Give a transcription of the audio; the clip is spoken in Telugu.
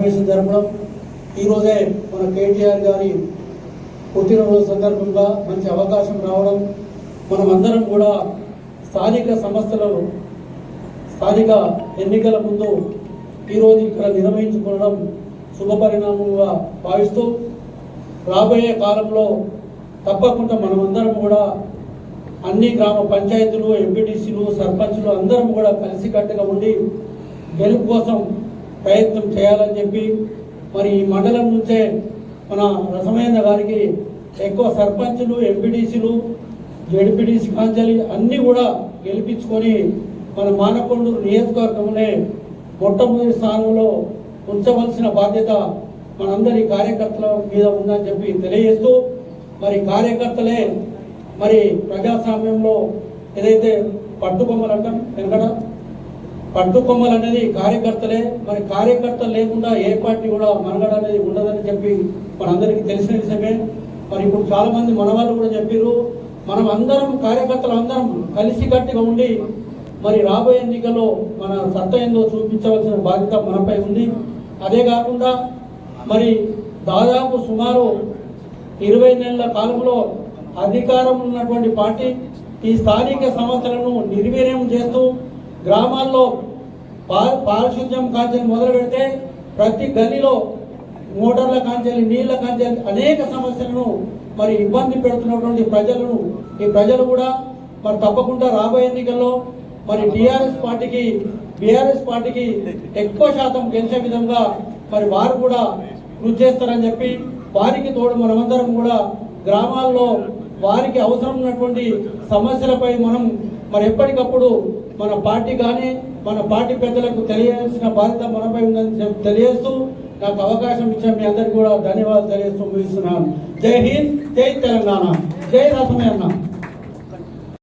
సమావేశం జరపడం ఈరోజే మన కేటీఆర్ గారి పుట్టినరోజు సందర్భంగా మంచి అవకాశం రావడం మనమందరం కూడా స్థానిక సంస్థలను స్థానిక ఎన్నికల ముందు ఈరోజు ఇక్కడ నిర్వహించుకోవడం శుభపరిణామంగా భావిస్తూ రాబోయే కాలంలో తప్పకుండా మనమందరం కూడా అన్ని గ్రామ పంచాయతీలు ఎంపీటీసీలు సర్పంచులు అందరం కూడా కలిసికట్టుగా ఉండి గెలుపు కోసం ప్రయత్నం చేయాలని చెప్పి మరి ఈ మండలం నుంచే మన రసమేంద్ర గారికి ఎక్కువ సర్పంచులు ఎంపీడీసీలు జడ్పీడీసీ కాంచలి అన్నీ కూడా గెలిపించుకొని మన మానకొండూరు నియోజకవర్గంలో మొట్టమొదటి స్థానంలో ఉంచవలసిన బాధ్యత మనందరి కార్యకర్తల మీద ఉందని చెప్పి తెలియజేస్తూ మరి కార్యకర్తలే మరి ప్రజాస్వామ్యంలో ఏదైతే పట్టుకొమ్మలు అంటాం వెనకడ పట్టుకొమ్మలు అనేది కార్యకర్తలే మరి కార్యకర్తలు లేకుండా ఏ పార్టీ కూడా మనగడ అనేది ఉండదని చెప్పి మనందరికీ తెలిసిన విషయమే. మరి ఇప్పుడు చాలామంది మన వాళ్ళు కూడా చెప్పారు మనం అందరం కార్యకర్తలు అందరం కలిసికట్టుగా ఉండి మరి రాబోయే ఎన్నికల్లో మన సత్త ఏందో చూపించవలసిన బాధ్యత మనపై ఉంది. అదే కాకుండా మరి దాదాపు సుమారు ఇరవై నెలల కాలంలో అధికారం ఉన్నటువంటి పార్టీ ఈ స్థానిక సమస్యలను నిర్వీర్యం చేస్తూ గ్రామాల్లో పా పారిశుద్ధ్యం కాంచెలు మొదలు పెడితే ప్రతి గదిలో మోటార్ల కాంచెలు నీళ్ళ కాంచెలు అనేక సమస్యలను మరి ఇబ్బంది పెడుతున్నటువంటి ప్రజలను ఈ ప్రజలు కూడా మరి తప్పకుండా రాబోయే ఎన్నికల్లో మరి టీఆర్ఎస్ పార్టీకి బీఆర్ఎస్ పార్టీకి ఎక్కువ శాతం గెలిచే విధంగా మరి వారు కూడా కృషి చేస్తారని చెప్పి వారికి తోడు మనమందరం కూడా గ్రామాల్లో వారికి అవసరం ఉన్నటువంటి సమస్యలపై మనం మరి ఎప్పటికప్పుడు మన పార్టీ కానీ మన పార్టీ పెద్దలకు తెలియాల్సిన బాధ్యత మనపై ఉందని తెలియజేస్తూ నాకు అవకాశం ఇచ్చిన మీ అందరికీ కూడా ధన్యవాదాలు తెలియజేస్తూ ముగిస్తున్నాను. జై హింద్ జై తెలంగాణ. జై రసమే అన్న.